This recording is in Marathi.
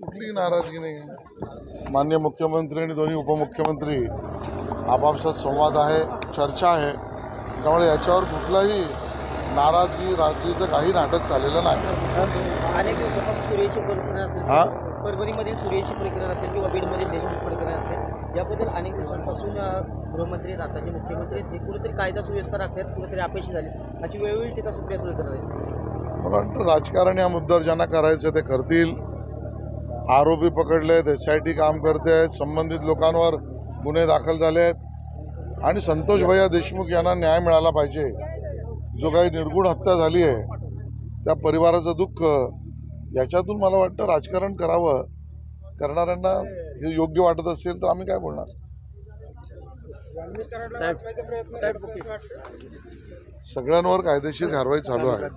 कुठलीही नाराजगी नाही मान्य मुख्यमंत्री आणि दोन्ही उपमुख्यमंत्री आपापसात संवाद आहे चर्चा आहे. त्यामुळे याच्यावर कुठलाही नाराजगी राजकीचं काही नाटक चाललेलं नाही. अनेक दिवसापासून सूर्याची प्रकरण असेल हा? परभणीमधील सूर्याची प्रकरण असेल किंवा बीडमधील देशमुख प्रकरण असेल याबद्दल अनेक दिवसांपासून गृहमंत्री आताचे मुख्यमंत्री हे कुठेतरी कायदा सुव्यवस्था राखतात कुठेतरी अपेक्षित झाली अशी वेळोवेळी टीका सुप्रिया सुळे करत मला वाटतं राजकारण या मुद्द्यावर ज्यांना करायचं ते करतील. आरोपी पकडले आहेत एस आय टी काम करते आहेत संबंधित लोकांवर गुन्हे दाखल झाले आहेत. आणि संतोष भैया देशमुख यांना न्याय मिळाला पाहिजे. जो काही निर्गुण हत्या झाली आहे त्या परिवाराचं दुःख याच्यातून मला वाटतं राजकारण करावं. करणाऱ्यांना हे योग्य वाटत असेल तर आम्ही काय बोलणार. सगळ्यांवर कायदेशीर कारवाई चालू आहे.